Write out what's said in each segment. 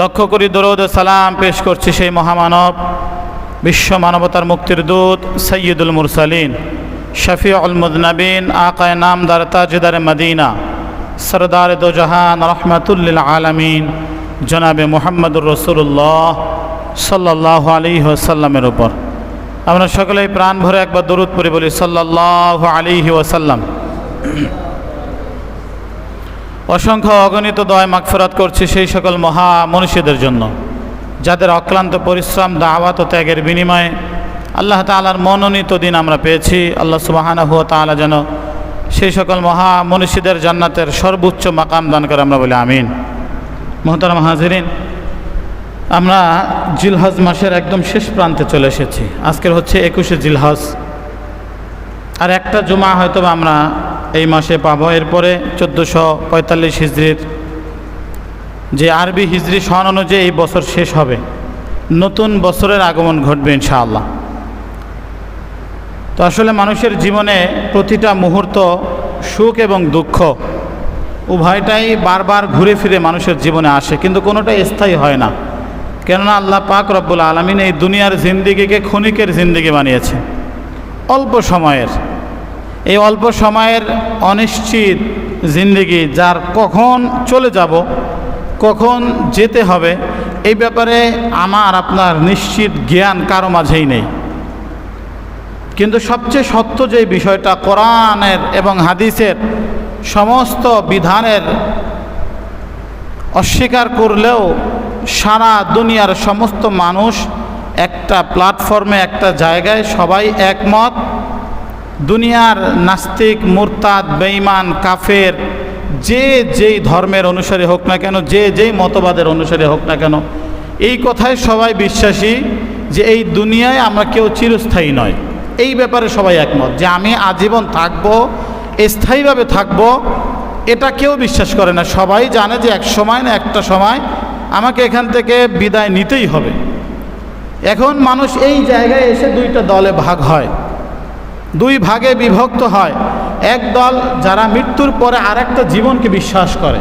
লক্ষ্য করি দরুদ সালাম পেশ করছি সেই মহামানব, বিশ্ব মানবতার মুক্তির দূত সৈয়দুল মুরসালিন, শফিউল মুদনবিন আকায় নামদার তাজদার মদিনা, সরদার দোজাহান রহমতুল্লিল আলমিন, জনাবে মোহাম্মদুর রসুল্লাহ সাল্লাহ আলী ওসাল্লামের উপর। আমরা সকলেই প্রাণ ভরে একবার দরুদ পড়ি বলি সাল্লাহ আলিহি ওসাল্লাম অসংখ্য অগণিত দয় মাগফেরাত করছি সেই সকল মহা মনীষীদের জন্য, যাদের অক্লান্ত পরিশ্রম, দাওয়াত ও ত্যাগের বিনিময়ে আল্লাহ তালার মনোনীত দিন আমরা পেয়েছি। আল্লাহ সুবাহানা হুয়া তালা যেন সেই সকল মহা মনীষীদের জান্নাতের সর্বোচ্চ মাকাম দান করে আমরা বলি আমিন। মোহতারাম হাজিরিন, আমরা জিলহজ মাসের একদম শেষ প্রান্তে চলে এসেছি। আজকের হচ্ছে একুশে জিলহজ। আর একটা জুমা হয়তো আমরা এই মাসে পাবো। এরপরে চোদ্দোশো পঁয়তাল্লিশ হিজড়ির যে আরবি হিজড়ি সন অনুযায়ী এই বছর শেষ হবে। নতুন বছরের আগমন ঘটবে ইনশাআল্লাহ। তো আসলে মানুষের জীবনে প্রতিটা মুহূর্ত সুখ এবং দুঃখ উভয়টাই বারবার ঘুরে ফিরে মানুষের জীবনে আসে, কিন্তু কোনোটাই স্থায়ী হয় না। কেননা আল্লাহ পাক রব্বুল আলমিন এই দুনিয়ার জিন্দিগিকে ক্ষণিকের জিন্দিগি বানিয়েছে। অল্প সময়ের। এই অল্প সময়ের অনিশ্চিত জিন্দিগি যার কখন চলে যাব, কখন যেতে হবে, এই ব্যাপারে আমার, আপনার নিশ্চিত জ্ঞান কারও মাঝেই নেই। কিন্তু সবচেয়ে সত্য যে বিষয়টা কোরআনের এবং হাদিসের সমস্ত বিধানের অস্বীকার করলেও সারা দুনিয়ার সমস্ত মানুষ একটা প্ল্যাটফর্মে, একটা জায়গায় সবাই একমত। দুনিয়ার নাস্তিক, মুরতাদ, বেঈমান, কাফের, যে যেই ধর্মের অনুসারী হোক না কেন, যে যেই মতবাদের অনুসারী হোক না কেন, এই কথায় সবাই বিশ্বাসী যে এই দুনিয়ায় আমরা কেউ চিরস্থায়ী নয়। এই ব্যাপারে সবাই একমত যে আমি আজীবন থাকব, স্থায়ীভাবে থাকব, এটা কেউ বিশ্বাস করে না। সবাই জানে যে এক সময় না একটা সময় আমাকে এখান থেকে বিদায় নিতেই হবে। এখন মানুষ এই জায়গায় এসে দুইটা দলে ভাগ হয়। দুই ভাগে বিভক্ত হয়। এক দল যারা মৃত্যুর পরে আরেকটা জীবনকে বিশ্বাস করে,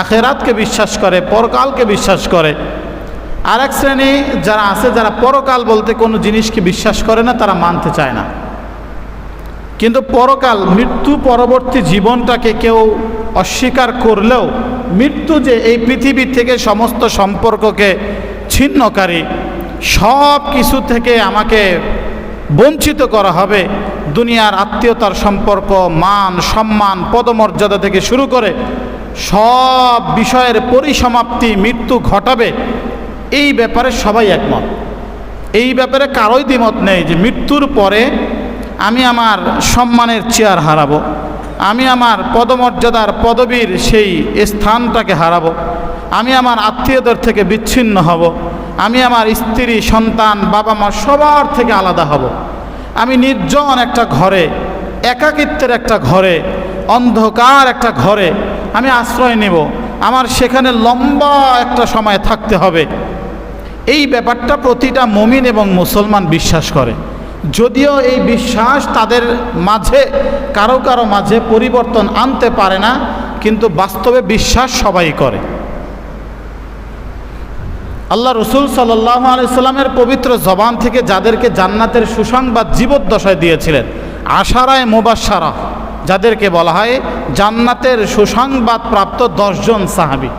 আখেরাতকে বিশ্বাস করে, পরকালকে বিশ্বাস করে। আরেক শ্রেণি যারা আছে, যারা পরকাল বলতে কোনো জিনিসকে বিশ্বাস করে না, তারা মানতে চায় না। কিন্তু পরকাল, মৃত্যু পরবর্তী জীবনটাকে কেউ অস্বীকার করলেও, মৃত্যু যে এই পৃথিবী থেকে সমস্ত সম্পর্ককে ছিন্নকারী, সব কিছু থেকে আমাকে বঞ্চিত করা হবে। দুনিয়ার আত্মীয়তার সম্পর্ক, মান, সম্মান, পদমর্যাদা থেকে শুরু করে সব বিষয়ের পরিসমাপ্তি, মৃত্যু ঘটাবে। এই ব্যাপারে সবাই একমত। এই ব্যাপারে কারোই দ্বিমত নেই যে মৃত্যুর পরে আমি আমার সম্মানের চেয়ার হারাবো। আমি আমার পদমর্যাদার পদবীর সেই স্থানটাকে হারাবো। আমি আমার আত্মীয়দের থেকে বিচ্ছিন্ন হব। আমি আমার স্ত্রী, সন্তান, বাবা মা সবার থেকে আলাদা হব। আমি নির্জন একটা ঘরে, একাকিত্বের একটা ঘরে, অন্ধকার একটা ঘরে আমি আশ্রয় নেব। আমার সেখানে লম্বা একটা সময় থাকতে হবে। এই ব্যাপারটা প্রতিটা মমিন এবং মুসলমান বিশ্বাস করে। যদিও এই বিশ্বাস তাদের মাঝে, কারও কারও মাঝে পরিবর্তন আনতে পারে না, কিন্তু বাস্তবে বিশ্বাস সবাই করে। আল্লাহ রসুল সাল্লাহ আলাইসাল্লামের পবিত্র জবান থেকে যাদেরকে জান্নাতের সুসংবাদ জীবদ্দশায় দিয়েছিলেন, আশারায় মোবাসারা যাদেরকে বলা হয় জান্নাতের সুসংবাদ প্রাপ্ত দশজন সাহাবি।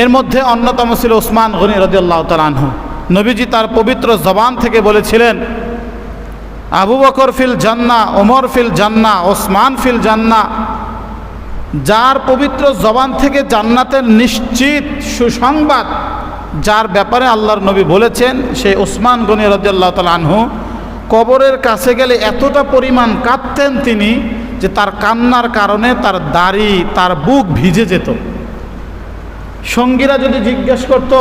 এর মধ্যে অন্যতম ছিল ওসমান গনি রদিয়াল্লাহ তালানহু নবীজি তার পবিত্র জবান থেকে বলেছিলেন, আবু বকর ফিল জান্না, ওমর ফিল জান্না, ওসমান ফিল জান্না, যার পবিত্র জবান থেকে জান্নাতের নিশ্চিত সুসংবাদ যার ব্যাপারে আল্লাহর নবী বলেছেন, সেই ওসমান গনি রদিয়াল্লাহ তাল আনহু, কবরের কাছে গেলে এতটা পরিমাণ কাঁদতেন তিনি যে তার কান্নার কারণে তার দাড়ি, তার বুক ভিজে যেত। সঙ্গীরা যদি জিজ্ঞেস করত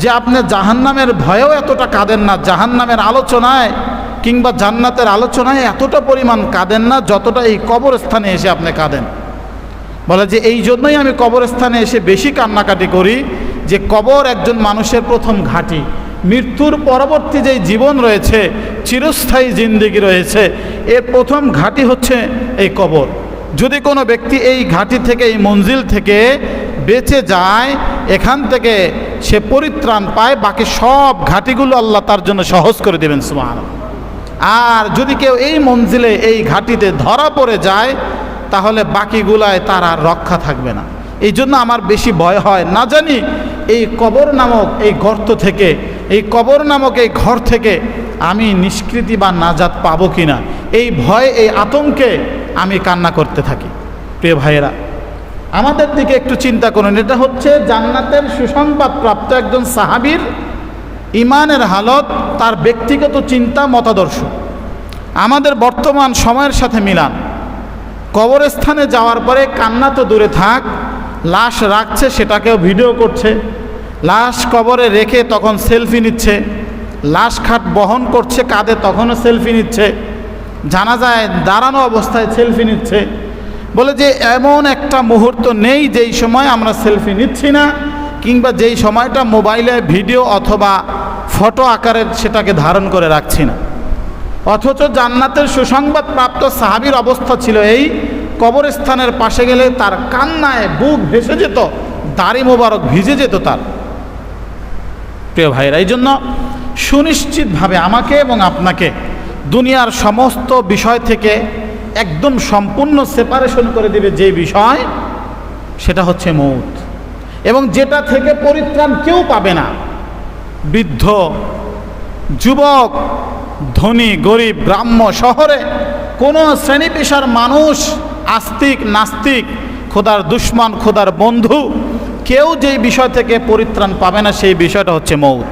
যে আপনি জাহান্নামের ভয়েও এতটা কাঁদেন না, জাহান্নামের আলোচনায় কিংবা জান্নাতের আলোচনায় এতটা পরিমাণ কাঁদেন না যতটা এই কবরস্থানে এসে আপনি কাঁদেন। বলে যে, এই জন্যই আমি কবরস্থানে এসে বেশি কান্নাকাটি করি যে কবর একজন মানুষের প্রথম ঘাঁটি। মৃত্যুর পরবর্তী যে জীবন রয়েছে, চিরস্থায়ী জিন্দিগি রয়েছে এর প্রথম ঘাঁটি হচ্ছে এই কবর। যদি কোনো ব্যক্তি এই ঘাঁটি থেকে, এই মঞ্জিল থেকে বেঁচে যায়, এখান থেকে সে পরিত্রাণ পায়, বাকি সব ঘাঁটিগুলো আল্লাহ তার জন্য সহজ করে দেবেন সুমান আর যদি কেউ এই মঞ্জিলে, এই ঘাঁটিতে ধরা পড়ে যায়, তাহলে বাকিগুলায় তার আর রক্ষা থাকবে না। এই জন্য আমার বেশি ভয় হয়। না জানি এই কবর নামক এই গর্ত থেকে, এই কবর নামক এই ঘর থেকে আমি নিষ্কৃতি বা নাজাত পাবো কি না এই ভয়, এই আতঙ্কে আমি কান্না করতে থাকি। প্রিয় ভাইয়েরা, আমাদের দিকে একটু চিন্তা করুন। এটা হচ্ছে জান্নাতের সুসংবাদ প্রাপ্ত একজন সাহাবীর ইমানের হালত, তার ব্যক্তিগত চিন্তা, মতাদর্শ। আমাদের বর্তমান সময়ের সাথে মিলান। কবরস্থানে যাওয়ার পরে কান্না তো দূরে থাক লাশ রাখছে, সেটাকেও ভিডিও করছে। লাশ কবরে রেখে তখন সেলফি নিচ্ছে। লাশ খাট বহন করছে, কাঁধে তখনও সেলফি নিচ্ছে। জানা যায় দাঁড়ানো অবস্থায় সেলফি নিচ্ছে। বলে যে, এমন একটা মুহূর্ত নেই যেই সময় আমরা সেলফি নিচ্ছি না, কিংবা যেই সময়টা মোবাইলে ভিডিও অথবা ফটো আকারে সেটাকে ধারণ করে রাখছি না। অথচ জান্নাতের সুসংবাদ প্রাপ্ত সাহাবির অবস্থা ছিল এই কবরস্থানের পাশে গেলে তার কান্নায় বুক ভেসে যেত, দাড়ি মোবারক ভিজে যেত তার। প্রিয় ভাইরা, এই জন্য সুনিশ্চিতভাবে আমাকে এবং আপনাকে দুনিয়ার সমস্ত বিষয় থেকে একদম সম্পূর্ণ সেপারেশন করে দেবে যে বিষয়, সেটা হচ্ছে মৌত। এবং যেটা থেকে পরিত্রাণ কেউ পাবে না, বৃদ্ধ, যুবক, ধনী, গরিব গ্রাম্য শহরে কোনো শ্রেণি পেশার মানুষ আস্তিক, নাস্তিক, খোদার দুশ্মন, খোদার বন্ধু, কেউ যেই বিষয় থেকে পরিত্রাণ পাবে না, সেই বিষয়টা হচ্ছে মৌত।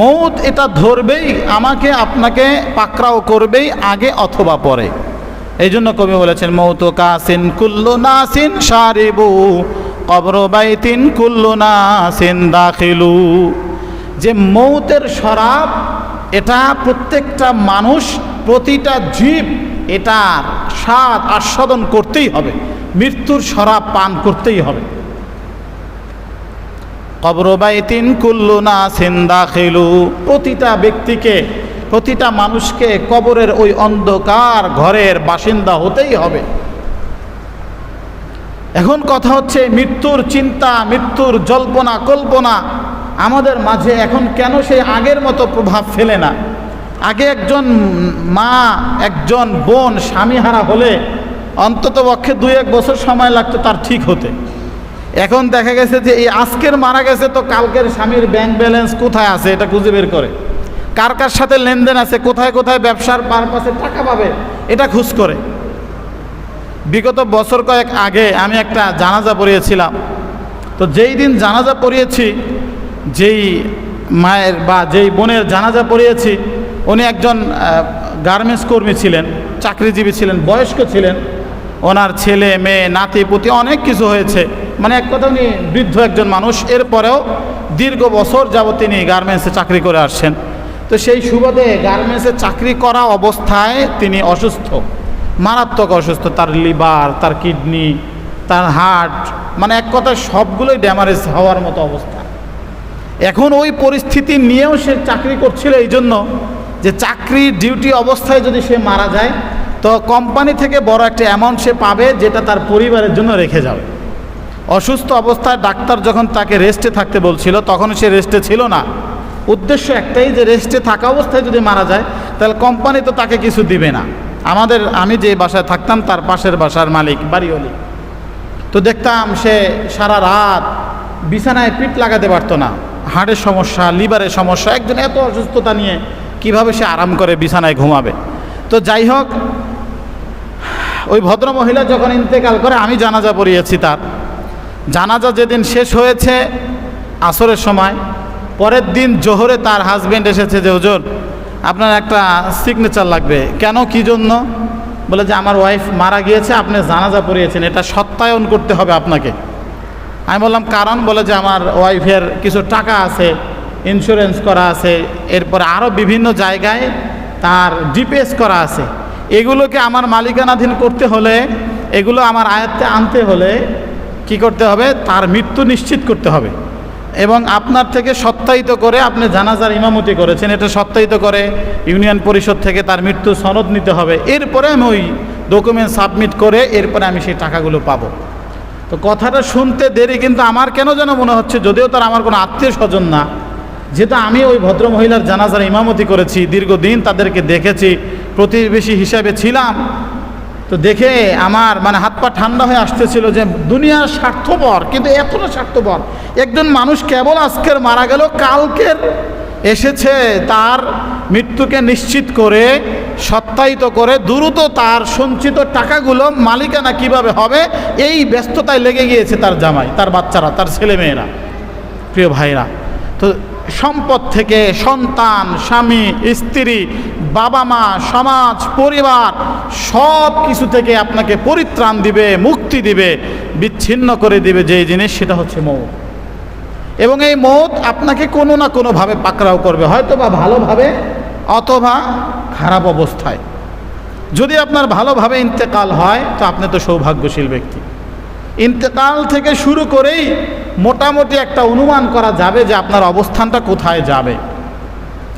মৌত এটা ধরবেই, আমাকে আপনাকে পাকড়াও করবেই আগে অথবা পরে। এই জন্য কবি বলেছেন, মৌত কাসিন কুল্লু নাসিন সারিবু কবর বাইতিন কুল্লু নাসিন দাখিলু। যে মৌতের শরাব, এটা প্রত্যেকটা মানুষ, প্রতিটা জীব এটার স্বাদ আস্বাদন করতেই হবে। মৃত্যুর শরাব পান করতেই হবে। কবরবাইতিন কুল্লু না সিন্দা খেলু প্রতিটা ব্যক্তিকে, প্রতিটা মানুষকে কবরের ওই অন্ধকার ঘরের বাসিন্দা হতেই হবে। এখন কথা হচ্ছে, মৃত্যুর চিন্তা, মৃত্যুর জল্পনা, কল্পনা আমাদের মাঝে এখন কেন সেই আগের মতো প্রভাব ফেলে না? আগে একজন মা, একজন বোন স্বামীহারা হলে অন্তত পক্ষে দুই এক বছর সময় লাগতো, তার ঠিক হতে। এখন দেখা গেছে যে এই আজকের মারা গেছে তো কালকের স্বামীর ব্যাংক ব্যালেন্স কোথায় আছে এটা খুঁজে বের করে। কার কার সাথে লেনদেন আছে, কোথায় কোথায় ব্যবসার পারপাসে টাকা পাবে, এটা খুঁজ করে। বিগত বছর কয়েক আগে আমি একটা জানাজা পড়িয়েছিলাম। তো যেই দিন জানাজা পড়িয়েছি, যেই মায়ের বা যেই বোনের জানাজা পড়িয়েছি উনি একজন গার্মেন্টস কর্মী ছিলেন, চাকরিজীবী ছিলেন, বয়স্ক ছিলেন। ওনার ছেলে, মেয়ে, নাতি, পুতি অনেক কিছু হয়েছে। মানে এক কথা উনি বৃদ্ধ একজন মানুষ। এরপরেও দীর্ঘ বছর যাবত তিনি গার্মেন্টসে চাকরি করে আসছেন। তো সেই সুবাদে গার্মেন্টসে চাকরি করা অবস্থায় তিনি অসুস্থ। মারাত্মক অসুস্থ। তার লিভার, তার কিডনি, তার হার্ট মানে এক কথায় সবগুলোই ড্যামারেজ হওয়ার মতো অবস্থা। এখন ওই পরিস্থিতি নিয়েও সে চাকরি করছিল। এই জন্য যে চাকরি ডিউটি অবস্থায় যদি সে মারা যায়, তো কোম্পানি থেকে বড় একটা অ্যামাউন্ট সে পাবে যেটা তার পরিবারের জন্য রেখে যাবে। অসুস্থ অবস্থায় ডাক্তার যখন তাকে রেস্টে থাকতে বলছিল তখন সে রেস্টে ছিল না। উদ্দেশ্য একটাই যে রেস্টে থাকা অবস্থায় যদি মারা যায়, তাহলে কোম্পানি তো তাকে কিছু দিবে না। আমাদের, আমি যে বাসায় থাকতাম, তার পাশের বাসার মালিক, বাড়িওয়ালি। তো দেখতাম সে সারা রাত বিছানায় পিঠ লাগাতে পারতো না। হার্টের সমস্যা লিভারের সমস্যা, একজন এত অসুস্থতা নিয়ে কীভাবে সে আরাম করে বিছানায় ঘুমাবে? তো যাই হোক, ওই ভদ্র মহিলা যখন ইন্তেকাল করে, আমি জানাজা পড়িয়েছি তার। জানাজা যেদিন শেষ হয়েছে আসরের সময়, পরের দিন জোহরে তার হাজব্যান্ড এসেছে যে, হুজুর, আপনার একটা সিগনেচার লাগবে। কেন? কি জন্য? বলে যে, আমার ওয়াইফ মারা গিয়েছে, আপনি জানাজা পড়িয়েছেন, এটা সত্যায়ন করতে হবে আপনাকে। আমি বললাম, কারণ? বলে যে, আমার ওয়াইফের কিছু টাকা আছে ইন্স্যুরেন্স করা আছে, এরপরে আরও বিভিন্ন জায়গায় তার ডিপিএস করা আছে। এগুলোকে আমার মালিকানাধীন করতে হলে, এগুলো আমার আয়ত্তে আনতে হলে কি করতে হবে? তার মৃত্যু নিশ্চিত করতে হবে। এবং আপনার থেকে সত্যায়িত করে আপনি জানাজার ইমামতি করেছেন, এটা সত্যায়িত করে ইউনিয়ন পরিষদ থেকে তার মৃত্যু সনদ নিতে হবে। এরপরে আমি ওই ডকুমেন্ট সাবমিট করে এরপরে আমি সেই টাকাগুলো পাবো। তো কথাটা শুনতে দেরি, কিন্তু আমার কেন যেন মনে হচ্ছে, যদিও তার আমার কোনো আত্মীয় স্বজন না। যেহেতু আমি ওই ভদ্র মহিলার জানাজার ইমামতি করেছি, দীর্ঘদিন তাদেরকে দেখেছি, প্রতিবেশী হিসাবে ছিলাম। তো দেখে আমার মানে হাত পা ঠান্ডা হয়ে আসতেছিল যে দুনিয়ার স্বার্থপর, কিন্তু এতটা স্বার্থপর। একজন মানুষ কেবল আজকের মারা গেল, কালকের এসেছে, তার মৃত্যুকে নিশ্চিত করে, সত্যায়িত করে, দ্রুত তার সঞ্চিত টাকাগুলো মালিকানা কীভাবে হবে, এই ব্যস্ততায় লেগে গিয়েছে তার জামাই, তার বাচ্চারা, তার ছেলেমেয়েরা, প্রিয় ভাইরা। তো সম্পদ থেকে সন্তান, স্বামী, স্ত্রী, বাবা মা, সমাজ, পরিবার, সব কিছু থেকে আপনাকে পরিত্রাণ দিবে, মুক্তি দিবে, বিচ্ছিন্ন করে দিবে যে জিনিস, সেটা হচ্ছে মৌত। এবং এই মৌত আপনাকে কোনো না কোনোভাবে পাকড়াও করবে হয়তো বা ভালোভাবে, অথবা খারাপ অবস্থায়। যদি আপনার ভালোভাবে ইন্তেকাল হয়, তো আপনি তো সৌভাগ্যশীল ব্যক্তি। ইন্তেকাল থেকে শুরু করেই মোটামুটি একটা অনুমান করা যাবে যে আপনার অবস্থানটা কোথায় যাবে।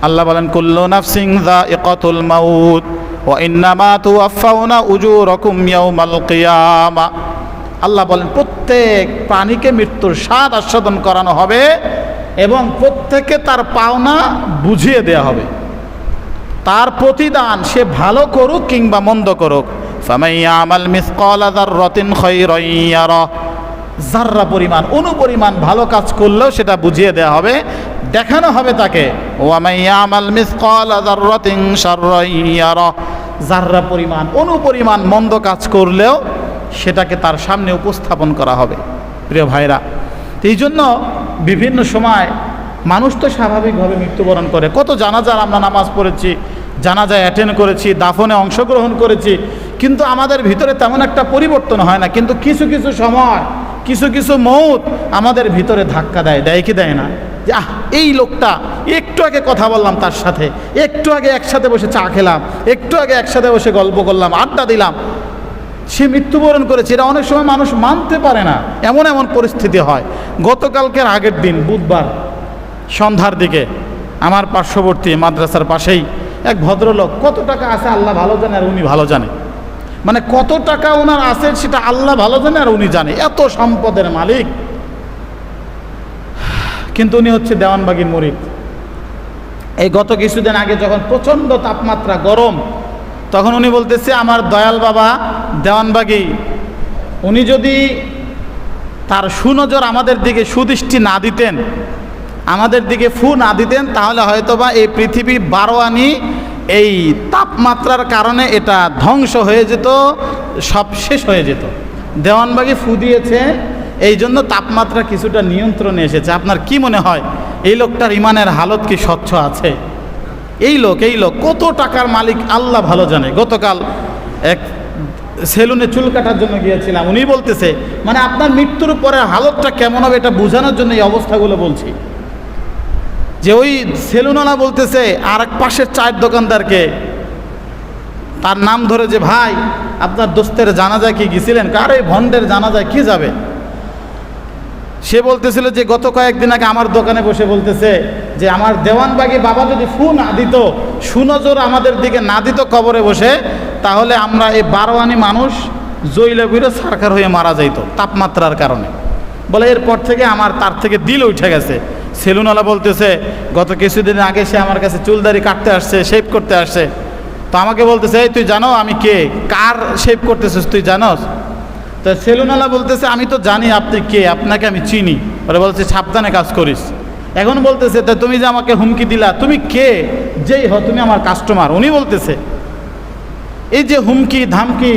আল্লাহ বলেন, কুল্লু নাফসিং দা ইকাতুল মাউত ওয়া ইন্নামা তুওয়াফাউনা উজুরাকুম ইয়াউমাল কিয়ামা আল্লাহ বলেন, প্রত্যেক প্রাণীকে মৃত্যুর স্বাদ আস্বাদন করানো হবে এবং প্রত্যেকে তার পাওনা বুঝিয়ে দেয়া হবে। তার প্রতিদান সে ভালো করুক কিংবা মন্দ করুক। ফামাইয়ামাল মিসকালা যাররাতিন খায়রান ইয়ারা। যাররা পরিমাণ, অনুপরিমাণ ভালো কাজ করলেও সেটা বুঝিয়ে দেওয়া হবে, দেখানো হবে তাকে ওয়ামাইয়ামাল মিসকালা যাররাতিন শাররান ইয়ারা। যাররা পরিমাণ, অনুপরিমাণ মন্দ কাজ করলেও সেটাকে তার সামনে উপস্থাপন করা হবে। প্রিয় ভাইরা এই জন্য বিভিন্ন সময় মানুষ তো স্বাভাবিকভাবে মৃত্যুবরণ করে। কত জানাজার আমরা নামাজ পড়েছি জানাজায় অ্যাটেন্ড করেছি, দাফনে অংশগ্রহণ করেছি, কিন্তু আমাদের ভিতরে তেমন একটা পরিবর্তন হয় না, কিন্তু কিছু কিছু সময়, কিছু কিছু মৌত আমাদের ভিতরে ধাক্কা দেয় দেয় কি দেয় না? যে, আহ, এই লোকটা, একটু আগে কথা বললাম তার সাথে, একটু আগে একসাথে বসে চা খেলাম, একটু আগে একসাথে বসে গল্প করলাম, আড্ডা দিলাম। সে মৃত্যুবরণ করেছে, এটা অনেক সময় মানুষ মানতে পারে না, এমন এমন পরিস্থিতি হয়। গতকালকের আগের দিন, বুধবার, সন্ধ্যার দিকে, আমার পার্শ্ববর্তী মাদ্রাসার পাশেই এক ভদ্রলোক, কত টাকা আছে আল্লাহ ভালো জানে আর উনি ভালো জানে? মানে কত টাকা ওনার আছে সেটা আল্লাহ ভালো জানে আর উনি জানে? এত সম্পদের মালিক। কিন্তু উনি হচ্ছে দেওয়ানবাগির মরিদ। এই গত কিছুদিন আগে যখন প্রচণ্ড তাপমাত্রা, গরম, তখন উনি বলতেছে, আমার দয়াল বাবা দেওয়ানবাগি, উনি যদি তার সুনজর আমাদের দিকে সুদৃষ্টি না দিতেন আমাদের দিকে ফু না দিতেন, তাহলে হয়তোবা এই পৃথিবী বারো আনি এই তাপমাত্রার কারণে এটা ধ্বংস হয়ে যেত, সব শেষ হয়ে যেত। দেওয়ানবাগি ফু দিয়েছে, এই জন্য তাপমাত্রা কিছুটা নিয়ন্ত্রণে এসেছে। আপনার কি মনে হয়, এই লোকটার ইমানের হালত কি স্বচ্ছ আছে? এই লোক এই লোক, কত টাকার মালিক আল্লাহ ভালো জানে। গতকাল এক সেলুনে চুল কাটার জন্য গিয়েছিলাম, উনি বলতেছে মানে আপনার মৃত্যুর পরে হালতটা কেমন হবে এটা বোঝানোর জন্য এই অবস্থাগুলো বলছি। যে ওই সেলুনওয়ালা বলতেছে আর এক পাশের চায়ের দোকানদারকে, তার নাম ধরে যে, ভাই, আপনার দোস্তের জানাজায় কি গেছিলেন? কার এই ভণ্ডের জানাজায় কি যাবে? সে বলতেছিল যে, গত কয়েকদিন আগে আমার দোকানে বসে বলতেছে যে, আমার দেওয়ানবাগি বাবা যদি ফু না দিত, সুনজর আমাদের দিকে না দিত কবরে বসে, তাহলে আমরা এই বারোয়ানি মানুষ জইলে বুড়ে সারকার হয়ে মারা যাইত, তাপমাত্রার কারণে। বলে, এরপর থেকে আমার তার থেকে দিল উঠে গেছে। সেলুনওয়ালা বলতেছে, গত কিছুদিন আগে সে আমার কাছে চুলদারি কাটতে আসছে, শেভ করতে আসছে। তো আমাকে বলতেছে, এই তুই জানো আমি কে? কার শেভ করতেছিস তুই জানোস? তো সেলুনওয়ালা বলতেছে, আমি তো জানি আপনি কে, আপনাকে আমি চিনি। ওরা বলছে, সাবধানে কাজ করিস। এখন বলতেছে, তা তুমি যে আমাকে হুমকি দিলা, তুমি কে? যেই হ তুমি আমার কাস্টমার। উনি বলতেছে, এই যে হুমকি, ধামকি,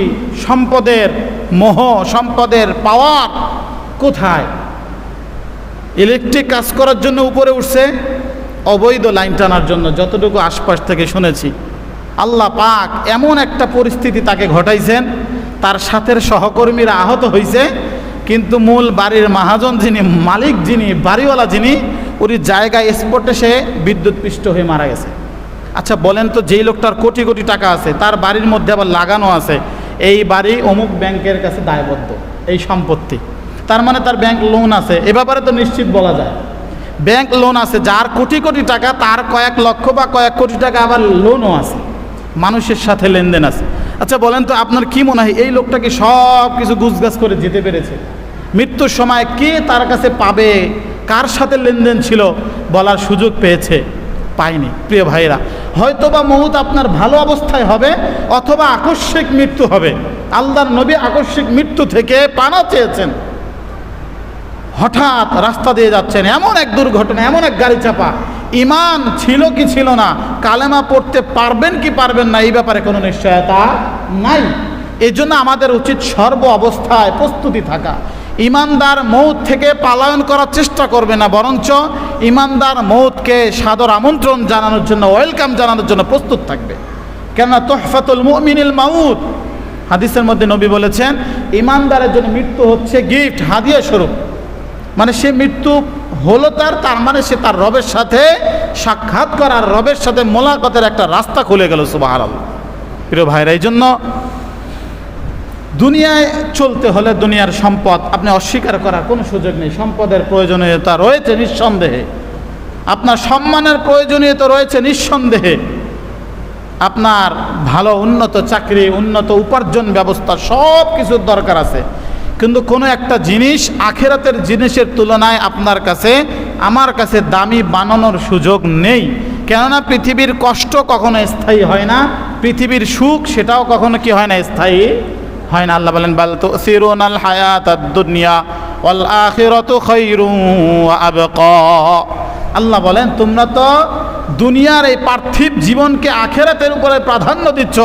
সম্পদের মোহ, সম্পদের পাওয়ার কোথায়? ইলেকট্রিক কাজ করার জন্য উপরে উঠছে, অবৈধ লাইন টানার জন্য, যতটুকু আশপাশ থেকে শুনেছি। আল্লাহ পাক এমন একটা পরিস্থিতি তাকে ঘটাইছেন, তার সাথের সহকর্মীরা আহত হয়েছে কিন্তু মূল বাড়ির মহাজন যিনি, মালিক যিনি, বাড়িওয়ালা যিনি, ওর জায়গায় স্পটে সে বিদ্যুৎ পৃষ্ঠ হয়ে মারা গেছে। আচ্ছা বলেন তো যেই লোকটার কোটি কোটি টাকা আছে, তার বাড়ির মধ্যে আবার লাগানো আছে, এই বাড়ি অমুক ব্যাংকের কাছে দায়বদ্ধ, এই সম্পত্তি। তার মানে তার ব্যাংক লোন আছে। এ ব্যাপারে তো নিশ্চিত বলা যায়। ব্যাংক লোন আছে, যার কোটি কোটি টাকা, তার কয়েক লক্ষ বা কয়েক কোটি টাকা আবার লোনও আছে। মানুষের সাথে লেনদেন আছে। আচ্ছা বলেন তো আপনার কি মনে হয়, এই লোকটা কি সব কিছু গুছগাছ করে যেতে পেরেছে? মৃত্যুর সময় কে তার কাছে পাবে? কার সাথে লেনদেন ছিল? বলার সুযোগ পেয়েছে, পায়নি। প্রিয় ভাইরা হয়তোবা মহুত আপনার ভালো অবস্থায় হবে, অথবা আকস্মিক মৃত্যু হবে। আল্লাহর নবী আকস্মিক মৃত্যু থেকে পানা চেয়েছেন। হঠাৎ রাস্তা দিয়ে যাচ্ছেন, এমন এক দুর্ঘটনা, এমন এক গাড়ি চাপা। ইমান ছিল কি ছিল না, কালেমা পড়তে পারবেন কি পারবেন না, এই ব্যাপারে কোনো নিশ্চয়তা নাই। এই জন্য আমাদের উচিত সর্ব অবস্থায় প্রস্তুতি থাকা। ইমানদার মৌত থেকে পালায়ন করার চেষ্টা করবে না, বরঞ্চ ইমানদার মৌতকে সাদর আমন্ত্রণ জানানোর জন্য, ওয়েলকাম জানানোর জন্য প্রস্তুত থাকবে। কেননা তোহফাতুল মুমিনিল মাউত, হাদিসের মধ্যে নবী বলেছেন, ইমানদারের জন্য মৃত্যু হচ্ছে গিফট, হাদিয়া স্বরূপ। মানে সে মৃত্যু হলো তার তার মানে সে তার রবের সাথে সাক্ষাৎ করার রবের সাথে মোলাকতের একটা রাস্তা খুলে গেল সুবাহ প্রিয় ভাইরা, এই জন্য দুনিয়ায় চলতে হলে দুনিয়ার সম্পদ আপনি অস্বীকার করার কোনো সুযোগ নেই। সম্পদের প্রয়োজনীয়তা রয়েছে নিঃসন্দেহে। আপনার সম্মানের প্রয়োজনীয়তা রয়েছে নিঃসন্দেহে। আপনার ভালো, উন্নত চাকরি, উন্নত উপার্জন ব্যবস্থা সব কিছুর দরকার আছে। কিন্তু কোনো একটা জিনিস আখেরাতের জিনিসের তুলনায় আপনার কাছে, আমার কাছে দামি বানানোর সুযোগ নেই। কেননা পৃথিবীর কষ্ট কখনো স্থায়ী হয় না, পৃথিবীর সুখ সেটাও কখনো কি হয় না, স্থায়ী হয় না। আল্লাহ বলেন, বাল তো সিরুন আল হায়াত দুনিয়া ওয়াল আখিরাতু আল্লাহ বলেন, তোমরা তো দুনিয়ার এই পার্থিব জীবনকে আখেরাতের উপরে প্রাধান্য দিচ্ছ,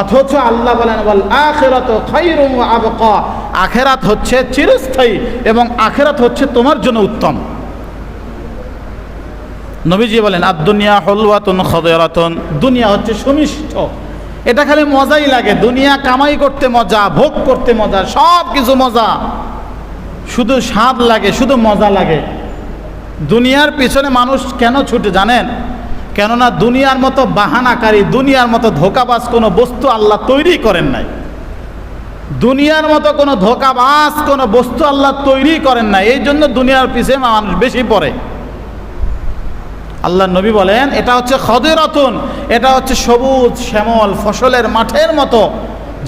অথচ আল্লাহ বলেন বল আখেরাত ওয়া আবকা। আখেরাত হচ্ছে চিরস্থায়ী এবং আখেরাত হচ্ছে তোমার জন্য উত্তম। নবীজি বলেন আর দুনিয়া হলওয়াতুন খদেরাতুন। দুনিয়া হচ্ছে সুমিষ্ট। এটা খালি মজাই লাগে। দুনিয়া কামাই করতে মজা, ভোগ করতে মজা সব কিছু মজা। শুধু স্বাদ লাগে, শুধু মজা লাগে। দুনিয়ার পিছনে মানুষ কেন ছুটে জানেন? কেননা দুনিয়ার মতো বাহানাকারী, দুনিয়ার মতো ধোকাবাজ কোনো বস্তু আল্লাহ তৈরি করেন নাই। দুনিয়ার মতো কোনো ধোকাবাজ, কোনো বস্তু আল্লাহ তৈরি করেন না এই জন্য দুনিয়ার পিছিয়ে মানুষ বেশি পড়ে। আল্লাহ নবী বলেন, এটা হচ্ছে খদের রতন এটা হচ্ছে সবুজ, শ্যামল, ফসলের মাঠের মতো,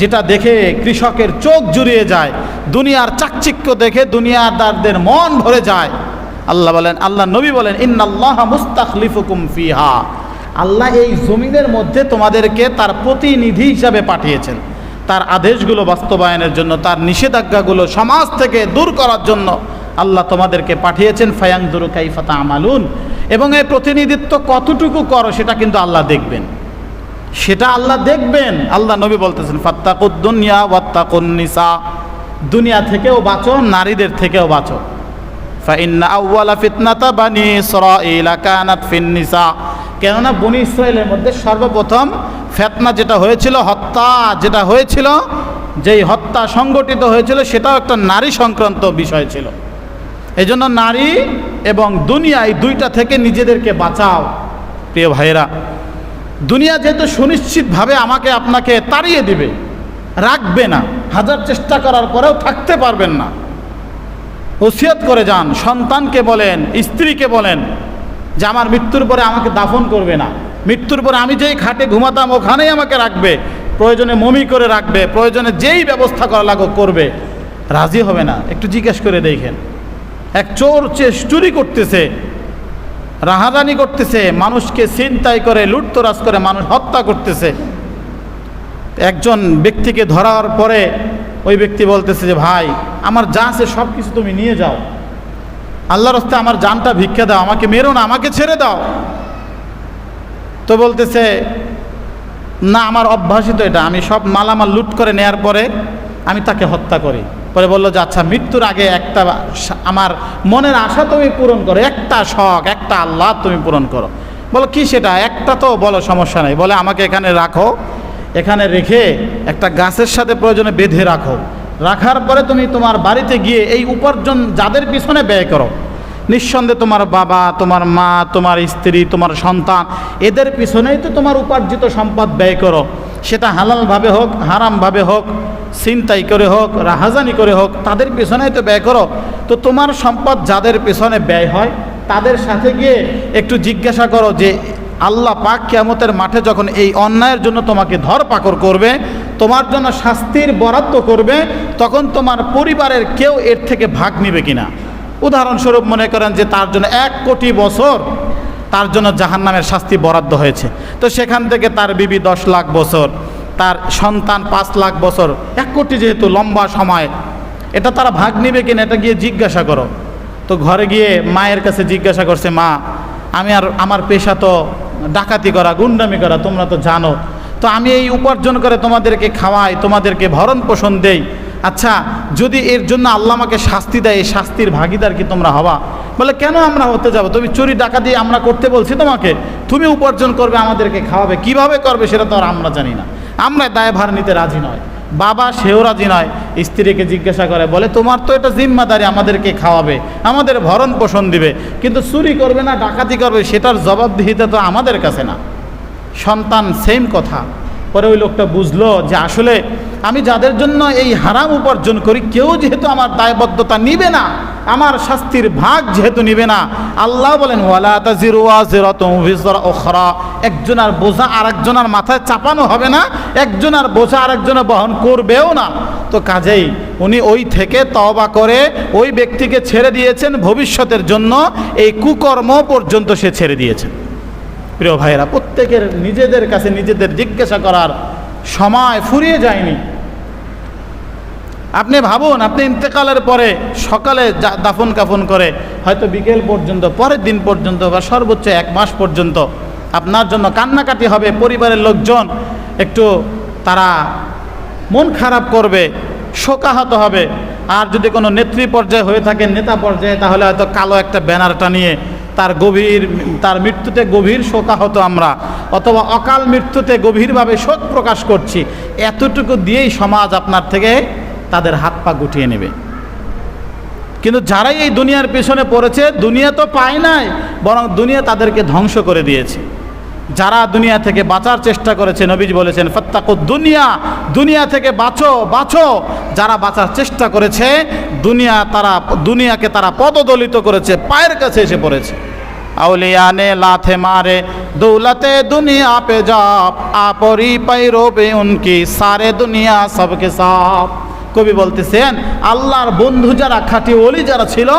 যেটা দেখে কৃষকের চোখ জুড়িয়ে যায়, দুনিয়ার চাকচিক্য দেখে দুনিয়াদারদের মন ভরে যায়। আল্লাহ বলেন, আল্লাহ নবী বলেন, ইন্নাল্লাহ মুস্তাখলিফুকুম ফিহা। আল্লাহ এই জমিনের মধ্যে তোমাদেরকে তার প্রতিনিধি হিসাবে পাঠিয়েছেন। তার আদেশগুলো বাস্তবায়নের জন্য, তার নিষেধাজ্ঞাগুলো সমাজ থেকে দূর করার জন্য আল্লাহ তোমাদেরকে পাঠিয়েছেন ফায়াং দুরু কাইফাতা আমালুন এবং এই প্রতিনিধিত্ব কতটুকু করো সেটা কিন্তু আল্লাহ দেখবেন। সেটা আল্লাহ দেখবেন। আল্লাহ নবী বলতেছেন ফাত্তাকুদ্দুনিয়া ওয়াত্তাকুন্নিসা দুনিয়া থেকেও বাঁচো, নারীদের থেকেও বাঁচো। ফাইন্না ফিতনাতা বানি ইসরাঈলা কানাত ফিন্নিসা কেননা বনি ইসরায়েলের মধ্যে সর্বপ্রথম ফেতনা যেটা হয়েছিল, হত্যা যেটা হয়েছিল, যেই হত্যা সংগঠিত হয়েছিল, সেটাও একটা নারী সংক্রান্ত বিষয় ছিল। এই জন্য নারী এবং দুনিয়া এই দুইটা থেকে নিজেদেরকে বাঁচাও, প্রিয় ভাইয়েরা। দুনিয়া যেহেতু সুনিশ্চিতভাবে আমাকে আপনাকে তাড়িয়ে দিবে, রাখবে না, হাজার চেষ্টা করার পরেও থাকতে পারবেন না। ওসিয়ত করে যান, সন্তানকে বলেন, স্ত্রীকে বলেন যে, আমার মৃত্যুর পরে আমাকে দাফন করবে না। মৃত্যুর পর আমি যেই খাটে ঘুমাতাম, ওখানেই আমাকে রাখবে। প্রয়োজনে মমি করে রাখবে, প্রয়োজনে যেই ব্যবস্থা করা লাগুক করবে। রাজি হবে না। একটু জিজ্ঞেস করে দেখেন। এক চোর চুরি করতেছে, রাহারানি করতেছে, মানুষকে ছিনতাই করে, লুটতরাজ করে, মানুষ হত্যা করতেছে। একজন ব্যক্তিকে ধরার পরে ওই ব্যক্তি বলতেছে যে, ভাই, আমার যা আছে সব কিছু তুমি নিয়ে যাও। আল্লাহর রস্তে আমার জানটা ভিক্ষা দাও, আমাকে মেরো না, আমাকে ছেড়ে দাও। তো বলতেছে, না, আমার অভ্যাসিত এটা। আমি সব মালামাল লুট করে নেয়ার পরে আমি তাকে হত্যা করি। পরে বলল যে আচ্ছা মৃত্যুর আগে একটা আমার মনের আশা তুমি পূরণ করো। একটা শখ, একটা আল্লাহ তুমি পূরণ করো। বলো, কি সেটা? একটা তো বলো, সমস্যা নেই। বলে, আমাকে এখানে রাখো। এখানে রেখে একটা গাছের সাথে প্রয়োজনে বেঁধে রাখো। রাখার পরে তুমি তোমার বাড়িতে গিয়ে এই উপার্জন যাদের পিছনে ব্যয় করো নিঃসন্দেহে তোমার বাবা, তোমার মা, তোমার স্ত্রী, তোমার সন্তান, এদের পিছনেই তো তোমার উপার্জিত সম্পদ ব্যয় করো। সেটা হালালভাবে হোক, হারামভাবে হোক, ছিনতাই করে হোক, রাহাজানি করে হোক, তাদের পিছনেই তো ব্যয় করো। তো তোমার সম্পদ যাদের পেছনে ব্যয় হয়, তাদের সাথে গিয়ে একটু জিজ্ঞাসা করো যে, আল্লাহ পাক কিয়ামতের মাঠে যখন এই অন্যায়ের জন্য তোমাকে ধরপাকড় করবে, তোমার জন্য শাস্তির বরাদ্দ করবে, তখন তোমার পরিবারের কেউ এর থেকে ভাগ নিবে কিনা? উদাহরণস্বরূপ মনে করেন যে তার জন্য এক কোটি বছর তার জন্য জাহান্নামের শাস্তি বরাদ্দ হয়েছে। তো সেখান থেকে তার বিবি দশ লাখ বছর, তার সন্তান পাঁচ লাখ বছর, এক কোটি যেহেতু লম্বা সময়, এটা তারা ভাগ নিবে কিনা এটা গিয়ে জিজ্ঞাসা করো। তো ঘরে গিয়ে মায়ের কাছে জিজ্ঞাসা করছে, মা, আমি আর আমার পেশা তো ডাকাতি করা, গুন্ডামি করা, তোমরা তো জানো। তো আমি এই উপার্জন করে তোমাদেরকে খাওয়াই, তোমাদেরকে ভরণ পোষণ দেই। আচ্ছা যদি এর জন্য আল্লাহ আমাকে শাস্তি দেয়, এই শাস্তির ভাগিদার কি তোমরা হবা? বলে, কেন আমরা হতে যাব? তুমি চুরি, ডাকাতি আমরা করতে বলছি তোমাকে। তুমি উপার্জন করবে, আমাদেরকে খাওয়াবে। কীভাবে করবে সেটা তো আর আমরা জানি না। আমরা দায়ভার নিতে রাজি নয়। বাবা সেও রাজি নয়। স্ত্রীকে জিজ্ঞাসা করে, বলে, তোমার তো এটা জিম্মাদারি, আমাদেরকে খাওয়াবে, আমাদের ভরণ পোষণ দিবে। কিন্তু চুরি করবে না, ডাকাতি করবে, সেটার জবাবদিহিতা তো আমাদের কাছে না। সন্তান সেম কথা। পরে ওই লোকটা বুঝলো যে আসলে আমি যাদের জন্য এই হারাম উপার্জন করি, কেউ যেহেতু আমার দায়বদ্ধতা নিবে না, আমার শাস্তির ভাগ যেহেতু নিবে না, আল্লাহ বলেন একজনের বোঝা আরেকজনের মাথায় চাপানো হবে না, একজনের বোঝা আর আরেকজনে বহন করবেও না। তো কাজেই উনি ওই থেকে তওবা করে ওই ব্যক্তিকে ছেড়ে দিয়েছেন, ভবিষ্যতের জন্য এই কুকর্ম পর্যন্ত সে ছেড়ে দিয়েছেন। প্রিয় ভাইয়েরা, প্রত্যেকের নিজেদের কাছে নিজেদের জিজ্ঞাসা করার সময় ফুরিয়ে যায়নি। আপনি ভাবুন, আপনি ইন্তেকালের পরে সকালে দাফন কাফন করে হয়তো বিকেল পর্যন্ত, পরের দিন পর্যন্ত বা সর্বোচ্চ এক মাস পর্যন্ত আপনার জন্য কান্নাকাটি হবে, পরিবারের লোকজন একটু তারা মন খারাপ করবে, শোকাহত হবে। আর যদি কোনো নেত্রী পর্যায়ে হয়ে থাকে, নেতা পর্যায়ে, তাহলে হয়তো কালো একটা ব্যানারটা নিয়ে তার গভীর, তার মৃত্যুতে গভীর শোকাহত আমরা, অথবা অকাল মৃত্যুতে গভীরভাবে শোক প্রকাশ করছি, এতটুকু দিয়েই সমাজ আপনার থেকে তাদের হাত পা গুটিয়ে নেবে। কিন্তু যারাই এই দুনিয়ার পেছনে পড়েছে, দুনিয়া তো পায় নাই, বরং দুনিয়া তাদেরকে ধ্বংস করে দিয়েছে। যারা দুনিয়া থেকে বাঁচার চেষ্টা করেছে, নবীজ বলেছেন, ফত্তাকু দুনিয়া দুনিয়া থেকে বাঁচো বাঁচো। যারা বাঁচার চেষ্টা করেছে, দুনিয়া তারা, দুনিয়াকে তারা পদদলিত করেছে, পায়ের কাছে এসে পড়েছে। আউলিয়ানে লাথে মারে, দৌলতে দুনিয়া পে জপ আপরি পাই রোবে উনকি, সারে দুনিয়া সবকে সাপ কবি বলতেছেন, আল্লাহর বন্ধু যারা খাঁটি ওলি যারা ছিল,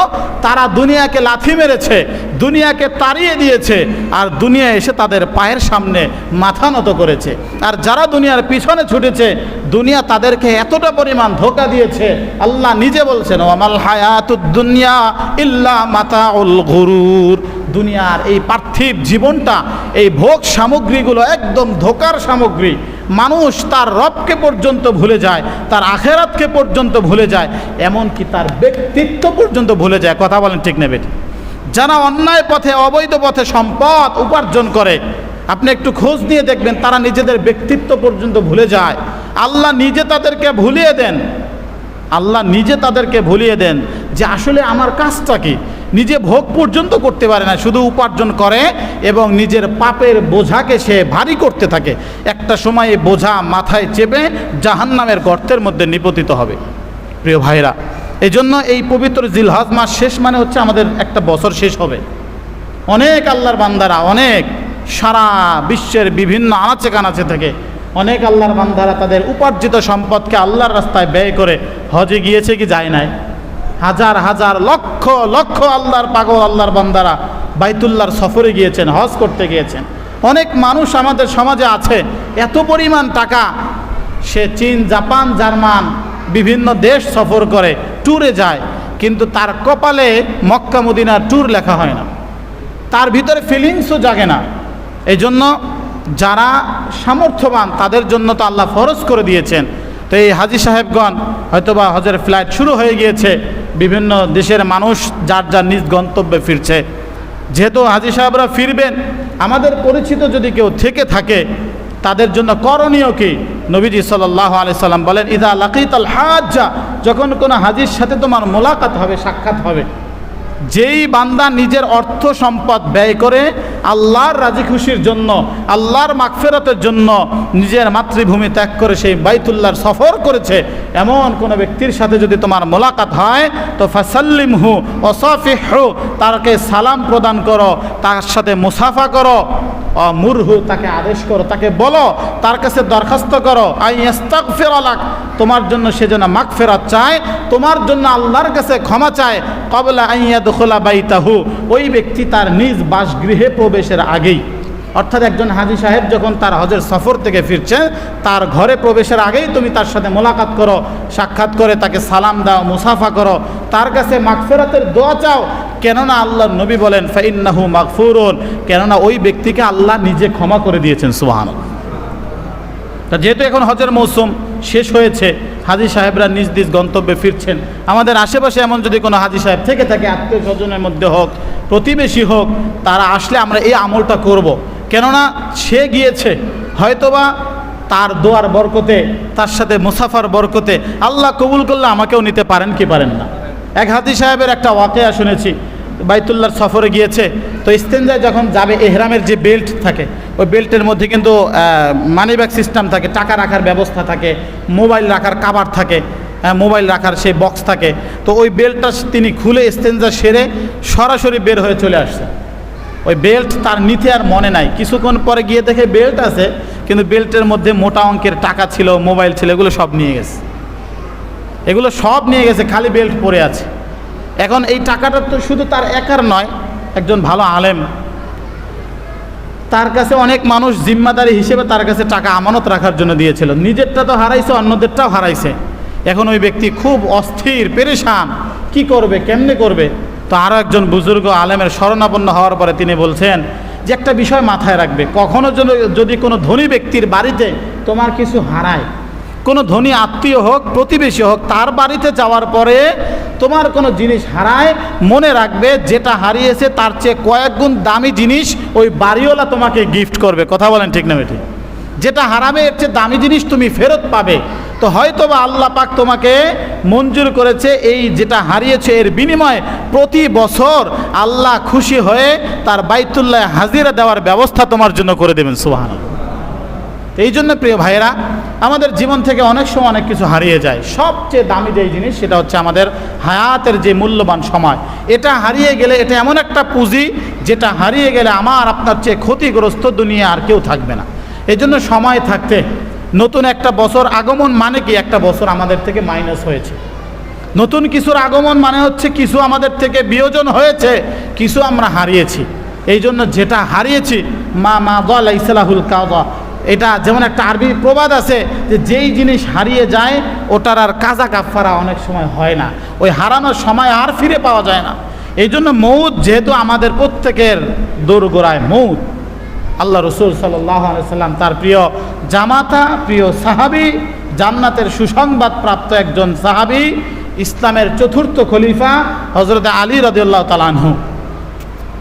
তারা দুনিয়াকে লাথি মেরেছে, দুনিয়াকে তাড়িয়ে দিয়েছে, আর দুনিয়া এসে তাদের পায়ের সামনে মাথা নত করেছে। আর যারা দুনিয়ার পিছনে ছুটেছে, দুনিয়া তাদেরকে এতটা পরিমাণ ধোকা দিয়েছে, আল্লাহ নিজে বলছেন ওমাল হায়াতুদ দুনিয়া ইল্লা মাতাউল গুরুর। দুনিয়ার এই পার্থিব জীবনটা, এই ভোগ সামগ্রীগুলো একদম ধোকার সামগ্রী। মানুষ তার রবকে পর্যন্ত ভুলে যায়, তার আখেরাতকে পর্যন্ত ভুলে যায়, এমনকি তার ব্যক্তিত্ব পর্যন্ত ভুলে যায়। কথা বলেন ঠিক নেবে। যারা অন্যায় পথে, অবৈধ পথে সম্পদ উপার্জন করে, আপনি একটু খোঁজ নিয়ে দেখবেন, তারা নিজেদের ব্যক্তিত্ব পর্যন্ত ভুলে যায়। আল্লাহ নিজে তাদেরকে ভুলিয়ে দেন। আল্লাহ নিজে তাদেরকে ভুলিয়ে দেন যে আসলে আমার কাজটা কি? নিজে ভোগ পর্যন্ত করতে পারে না, শুধু উপার্জন করে এবং নিজের পাপের বোঝাকে সে ভারী করতে থাকে। একটা সময় বোঝা মাথায় চেপে জাহান্নামের গর্তের মধ্যে নিপতিত হবে। প্রিয় ভাইরা এই জন্য এই পবিত্র জিলহজ মাস শেষ মানে হচ্ছে আমাদের একটা বছর শেষ হবে। অনেক আল্লাহর বান্দারা, অনেক সারা বিশ্বের বিভিন্ন আনাচে কানাচে থেকে, অনেক আল্লাহর বান্দারা তাদের উপার্জিত সম্পদকে আল্লাহর রাস্তায় ব্যয় করে হজে গিয়েছে কি যায় নাই? হাজার হাজার, লক্ষ লক্ষ আল্লাহর পাগল, আল্লাহর বান্দারা বাইতুল্লাহর সফরে গিয়েছেন, হজ করতে গিয়েছেন। অনেক মানুষ আমাদের সমাজে আছে, এত পরিমাণ টাকা। সে চীন, জাপান, জার্মান, বিভিন্ন দেশ সফর করে, ট্যুরে যায়, কিন্তু তার কপালে মক্কা, মদিনার ট্যুর লেখা হয় না। তার ভিতরে ফিলিংসও জাগে না। এই জন্য যারা সামর্থ্যবান, তাদের জন্য তো আল্লাহ ফরজ করে দিয়েছেন। তো এই হাজি সাহেবগণ হয়তোবা হজের ফ্লাইট শুরু হয়ে গিয়েছে। বিভিন্ন দেশের মানুষ যার যার নিজ গন্তব্যে ফিরছে। যেহেতু হাজি সাহেবরা ফিরবেন, আমাদের পরিচিত যদি কেউ থেকে থাকে, তাদের জন্য করণীয় কি? নবীজি সাল্লাহ আলি সাল্লাম বলেন, ইদা লাকিত আল যখন কোনো হাজির সাথে তোমার মোলাকাত হবে, সাক্ষাৎ হবে। যেই বান্দা নিজের অর্থ সম্পদ ব্যয় করে আল্লাহর রাজি খুশির জন্য, আল্লাহর মাগফেরতের জন্য নিজের মাতৃভূমি ত্যাগ করে সেই বাইতুল্লাহর সফর করেছে, এমন কোনো ব্যক্তির সাথে যদি তোমার মোলাকাত হয়, তো ফাসাল্লিম হু অসাফিহ হু তাকে সালাম প্রদান করো, তার সাথে মুসাফা করো। মুরহু তাকে আদেশ করো, তাকে বলো, তার কাছে দরখাস্ত করো। ফেরালাক তোমার জন্য সে যেন মাক ফেরাত চায়, তোমার জন্য আল্লাহর কাছে ক্ষমা চায়। কবলা আইয়া খোলা বাইতাহু, ওই ব্যক্তি তার নিজ বাসগৃহে প্রবেশের আগেই। অর্থাৎ একজন হাজি সাহেব যখন তার হজের সফর থেকে ফিরছে, তার ঘরে প্রবেশের আগেই তুমি তার সাথে মোলাকাত করো, সাক্ষাৎ করে তাকে সালাম দাও, মুসাফা করো। তার কাছে মাগফেরাতের দোয়া চাও। কেননা আল্লাহ নবী বলেন, ফাইন্নাহু মাগফুরুন। কেননা ওই ব্যক্তিকে আল্লাহ নিজে ক্ষমা করে দিয়েছেন সুবহান তা যেহেতু এখন হজের মৌসুম, শেষ হয়েছে, হাজি সাহেবরা নিজ নিজ গন্তব্যে ফিরছেন। আমাদের আশেপাশে এমন যদি কোনো হাজি সাহেব থেকে থাকে, আত্মীয় স্বজনের মধ্যে হোক, প্রতিবেশী হোক, তারা আসলে আমরা এই আমলটা করব। কেননা সে গিয়েছে হয়তোবা তার দোয়ার বরকতে তার সাথে মুসাফার বরকতে আল্লাহ কবুল করলে আমাকেও নিতে পারেন কি পারেন না। এক হাজি সাহেবের একটা ওয়াকেয়া শুনেছি বাইতুল্লার সফরে গিয়েছে তো ইস্তেঞ্জায় যখন যাবে এহরামের যে বেল্ট থাকে ওই বেল্টের মধ্যে কিন্তু মানি ব্যাগ সিস্টেম থাকে টাকা রাখার ব্যবস্থা থাকে মোবাইল রাখার কাবার থাকে আহ, মোবাইল রাখার সেই বক্স থাকে তো ওই বেল্টটা তিনি খুলে ইস্তেঞ্জা সেরে সরাসরি বের হয়ে চলে আসছে। ওই বেল্ট তার নিতে আর মনে নাই। কিছুক্ষণ পরে গিয়ে দেখে বেল্ট আছে, কিন্তু বেল্টের মধ্যে মোটা অঙ্কের টাকা ছিল, মোবাইল ছিল, এগুলো সব নিয়ে গেছে। এগুলো সব নিয়ে গেছে, খালি বেল্ট পরে আছে। এখন এই টাকাটা তো শুধু তার একার নয়, একজন ভালো আলেম। তার কাছে অনেক মানুষ জিম্মাদারি হিসেবে তার কাছে টাকা আমানত রাখার জন্য দিয়েছিল। নিজেরটা তো হারাইছে, অন্যদেরটাও হারাইছে। এখন ওই ব্যক্তি খুব অস্থির, পেরেশান। কি করবে, কেমনে করবে? তো আরও একজন বুজুর্গ আলেমের শরণাপন্ন হওয়ার পরে তিনি বলছেন যে একটা বিষয় মাথায় রাখবে, কখনো যদি কোনো ধনী ব্যক্তির বাড়িতে তোমার কিছু হারায়, কোনো ধনী আত্মীয় হোক, প্রতিবেশী হোক, তার বাড়িতে যাওয়ার পরে তোমার কোনো জিনিস হারায়, মনে রাখবে যেটা হারিয়েছে তার চেয়ে কয়েক গুণ দামি জিনিস ওই বাড়িওয়ালা তোমাকে গিফট করবে। কথা বলেন ঠিক না বেঠিক যেটা হারাবে, এর চেয়ে দামি জিনিস তুমি ফেরত পাবে। তো হয়তো বা আল্লাহ পাক তোমাকে মঞ্জুর করেছে এই যেটা হারিয়েছে এর বিনিময়ে প্রতি বছর আল্লাহ খুশি হয়ে তার বাইতুল্লাহ হাজিরা দেওয়ার ব্যবস্থা তোমার জন্য করে দেবেন সুবাহান এই জন্য প্রিয় ভাইয়েরা, আমাদের জীবন থেকে অনেক সময় অনেক কিছু হারিয়ে যায়। সবচেয়ে দামি যেই জিনিস সেটা হচ্ছে আমাদের হায়াতের যে মূল্যবান সময়। এটা হারিয়ে গেলে, এটা এমন একটা পুঁজি যেটা হারিয়ে গেলে আমার আপনার চেয়ে ক্ষতিগ্রস্ত দুনিয়া আর কেউ থাকবে না। এই জন্য সময় থাকতে নতুন একটা বছর আগমন মানে কি? একটা বছর আমাদের থেকে মাইনাস হয়েছে। নতুন কিছুর আগমন মানে হচ্ছে কিছু আমাদের থেকে বিয়োজন হয়েছে, কিছু আমরা হারিয়েছি। এই জন্য যেটা হারিয়েছি, মা মা গল ইসলাহুল কাওয়া, এটা যেমন একটা আরবি প্রবাদ আছে যে যেই জিনিস হারিয়ে যায়, ওটার আর কাজা কাফারা অনেক সময় হয় না। ওই হারানোর সময় আর ফিরে পাওয়া যায় না। এই জন্য মৌত যেহেতু আমাদের প্রত্যেকের দোরগোড়ায় মৌত। আল্লাহ রসুল সাল্লাম তার প্রিয় জামাতা, প্রিয় সাহাবি, জান্নাতের সুসংবাদ প্রাপ্ত একজন সাহাবি, ইসলামের চতুর্থ খলিফা হজরত আলী রদুল্লাহ তালানহু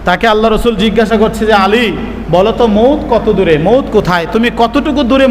তাকে আল্লাহ রসুল জিজ্ঞাসা করছে যে, আলী, বলো তো মৌত কত দূরে? মৌত কোথায়? তুমি কতটুকু দূরে